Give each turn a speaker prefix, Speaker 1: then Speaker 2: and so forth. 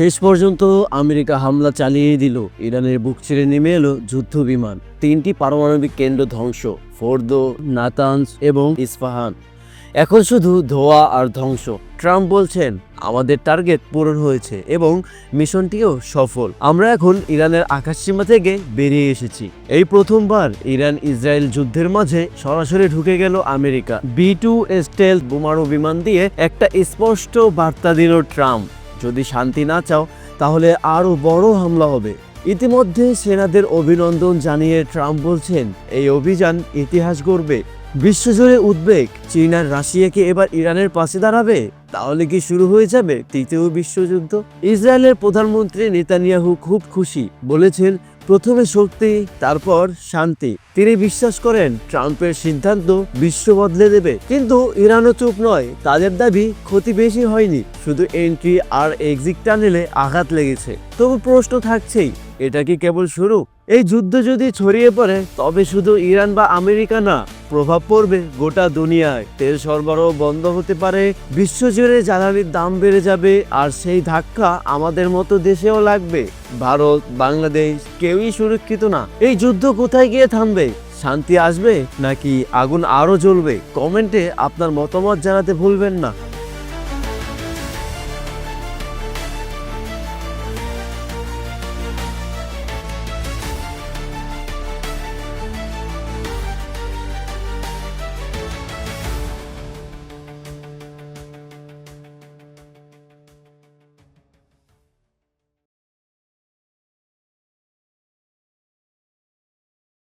Speaker 1: শেষ পর্যন্ত আমেরিকা হামলা চালিয়ে দিল, ইরানের বুক ছেড়ে নেমে এলো যুদ্ধ বিমান। তিনটি পারমাণবিক কেন্দ্র ধ্বংস, ফোর্দো নাতানস এবং ইস্পাহান। এখন শুধু ধোয়া আর ধ্বংস। ট্রাম্প বলছেন, আমাদের টার্গেট পূরণ হয়েছে এবং মিশনটিও সফল। আমরা এখন ইরানের আকাশসীমা থেকে বেরিয়ে এসেছি। এই প্রথমবার ইরান ইসরায়েল যুদ্ধের মাঝে সরাসরি ঢুকে গেল আমেরিকা। বি টু স্টেল বোমারু বিমান দিয়ে একটা স্পষ্ট বার্তা দিল ট্রাম্প। যদি শান্তি না চাও, তাহলে আরও বড় হামলা হবে। ইতিমধ্যে সেনাদের অভিনন্দন জানিয়ে ট্রাম্প বলছেন, এই অভিযান ইতিহাস গড়বে। বিশ্বজুড়ে উদ্বেগ। চীন আর রাশিয়াকে এবার ইরানের পাশে দাঁড়াবে? তাহলে কি শুরু হয়ে যাবে তৃতীয় বিশ্বযুদ্ধ? ইসরায়েলের প্রধানমন্ত্রী নেতানিয়াহু খুব খুশি, বলেছেন প্রথমে শক্তি, তারপর শান্তি। তিনি বিশ্বাস করেন, ট্রাম্পের সিদ্ধান্ত বিশ্ব বদলে দেবে। কিন্তু ইরানও চুপ নয়, তাদের দাবি ক্ষতি বেশি হয়নি। শুধু এন্ট্রি আর এক্সিট টানেলে আঘাত লেগেছে। তবু প্রশ্ন থাকছেই, এটা কি কেবল শুরু? এই যুদ্ধ যদি ছড়িয়ে পড়ে, তবে শুধু ইরান বা আমেরিকা না প্রভাব পড়বে গোটা দুনিয়ায়। তেল সরবরাহ বন্ধ হতে পারে, বিশ্বজুড়ে জ্বালানির দাম বেড়ে যাবে, আর সেই ধাক্কা আমাদের মতো দেশেও লাগবে। ভারত, বাংলাদেশ কেউই সুরক্ষিত না। এই যুদ্ধ কোথায় গিয়ে থামবে? শান্তি আসবে নাকি আগুন আরও জ্বলবে? কমেন্টে আপনার মতামত জানাতে ভুলবেন না।